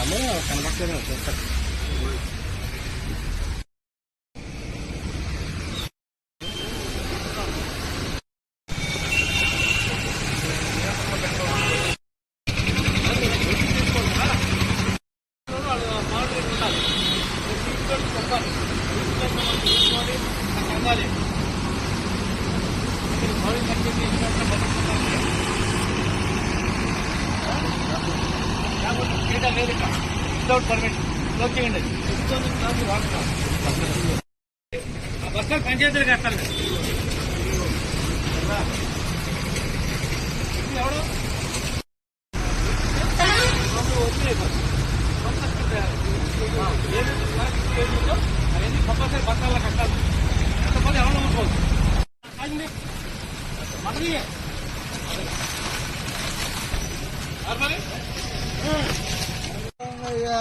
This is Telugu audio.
చేస్తాము కనబడలేదు చూస్తాను చెప్పాలి అక్కడ భారీ కట్టేసి కనబట్టలేదు చూస్తారు వితౌట్ పర్మిషన్ క్లోజ్ చేయండి. ఆ బస్సులు పంచాయతీలు కట్టాలి. ఎవడు వచ్చినాయి బస్సు అవన్నీ కంపల్సరీ బస్సాల్లో కట్టాలి ఎంతమంది ఎవరు? నమ్ముకోవచ్చు మటన్ ஐயா